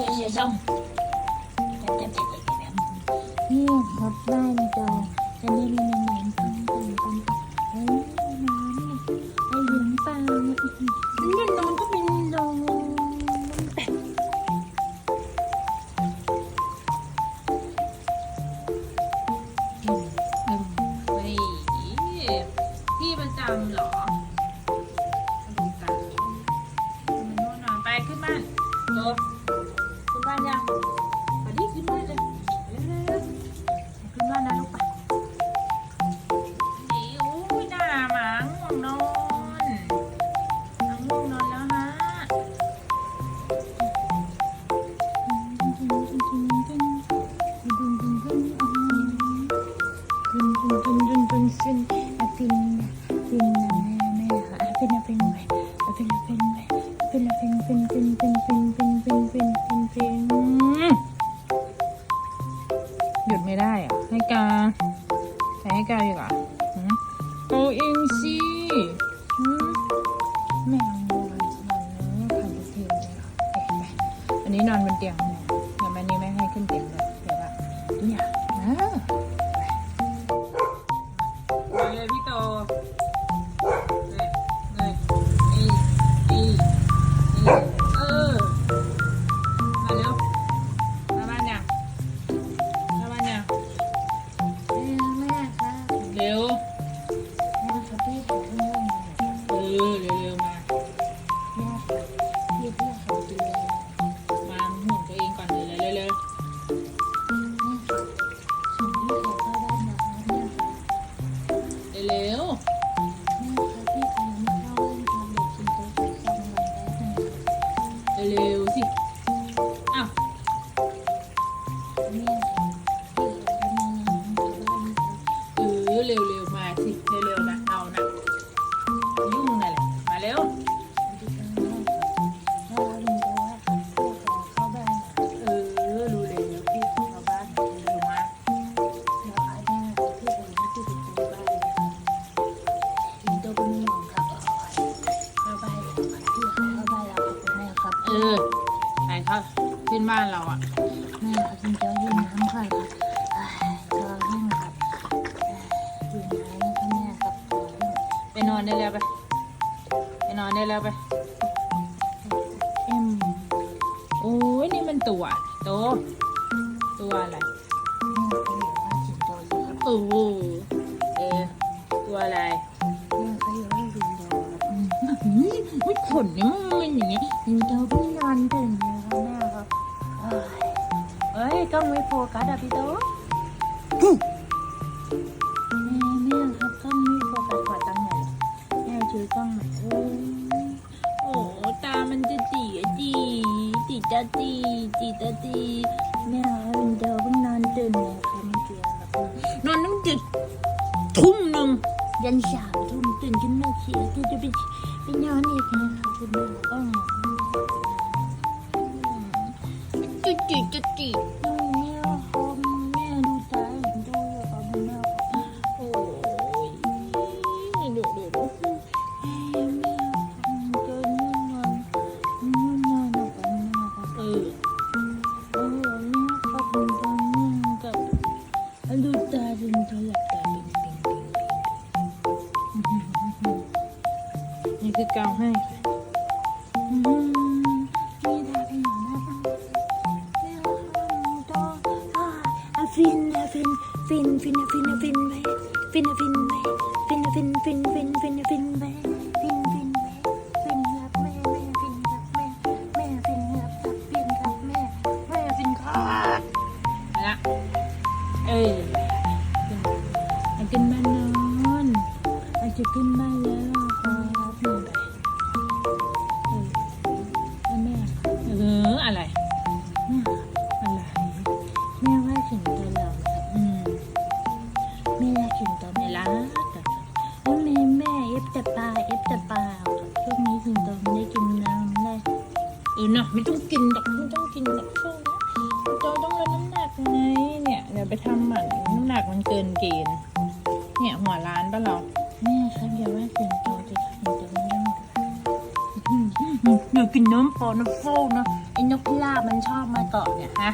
ยังจะซ่อมนี่พับด้านจออันนี้มีหนังปังปังปังเฮ้ยน้ำไอ้หญิงปังนี่นอนก็ ฟินฟินฟินฟินฟินฟินอะฟินฟินอะแม่แม่ค่ะอะฟินอะฟินไปอะฟินอะฟินไปอะฟินอะฟินฟินฟินฟินฟินฟินฟินฟินฟินฟินหยุดไม่ได้อะให้กาใส่ให้กาดีกว่า Bye. แม่ครับคุณจ้ายืนน้ำค่ครับจ้าเรื่องครัยืนน้ำให้แม่ไปนอนได้แล้วไป ไปนอนได้แล้วไป เอ็ม โอ้ยนี่มันตัว โต ตัวอะไรโอ้โหเออตัวอะไรขนนี่มันอย่างนี้เจ้าพี่นอนเถอ เอ้ยเอ้ยกล้องไม่โฟกัสอะพี่โตแม่แม่ครับกล้องไม่โฟกัสขอตั้งหน่อยแม่ช่วยกล้องหน่อยโอ้ยโอ้ตามันจะจีอะจีจีจ้าจีจีจ้าจีแม่ครับสิงโตเพิ่งนอนตื่นเลยครับเมื่อกี้ครับนอนตั้งจิตทุ่มหนึ่งยันสามทุ่มตื่นขึ้นมาเขียก็จะไปไปนอนอีกนะครับคุณแม่อ้อ จุดจีจุดจีดูตาดินทลับตาปิงปิงปิงนี่คือเกาให้ค่ะ ไปทำหมันน้ำหนักมันเกินเกณฑ์เนี่ยหัวร้านปะเราแม่ครับอย่าว่าถึงโตจะถึงโตไม่ได้หมดเดี๋ยวกินน้ำปอน้ำโฟนะไอ้นกพิราบมันชอบมาเกาะเนี่ยฮะ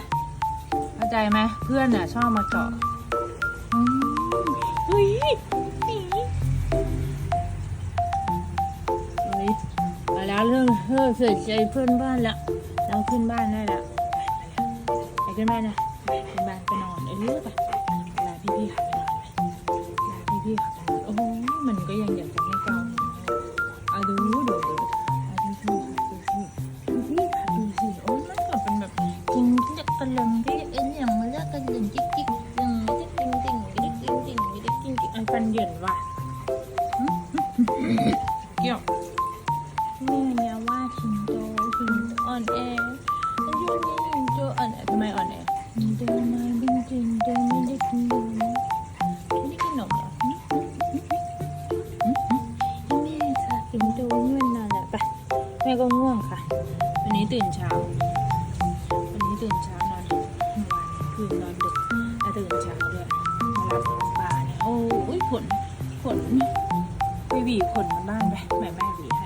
เข้าใจไหมเพื่อนอะชอบมาเกาะอืมเฮ้ยหนีเฮ้ยมาแล้วเรื่องเฮ้อเสียใจเพื่อนบ้านละเราขึ้นบ้านได้ละไปไปแล้วไปขึ้นบ้านนะไปขึ้นบ้านไปนอน เรื่อยไปลาพี่พี่ขับไปนอนไปลาพี่พี่ขับไปนอนโอ้โหมันก็ยังอยากจะให้เก่าอะดูดูดูดูดูดูดูดูดูดูดูดูโอ้ยมันก็เป็นแบบจริงที่จะกระเลงที่เอ็นอย่างมาเลิกกันอย่างจิ๊กจิ๊กอย่างจิ๊กจริงจริงจิ๊กจริงจริงจิ๊กจริงจริงไอ้ฟันเหยินว่ะเกี่ยวนี่ไงว่าชิงโตชิงอ่อนแอมันอยู่นี่ชิงโตอ่อนแอทำไมอ่อนแอ เดินมาวิ่งจริงเดินไม่ได้กินเดินไม่ได้กินหนมหรอแม่ค่ะถึงจะง่วงนอนแล้วปะแม่ก็ง่วงค่ะ วันนี้ตื่นเช้า วันนี้ตื่นเช้านอนเมื่อวานคืนนอนดึกแล้วตื่นเช้าด้วยมารับน้องสปาเนี่ยโอ้ยผลผลไปหวีผลมันบ้างไปแม่แม่หวีให้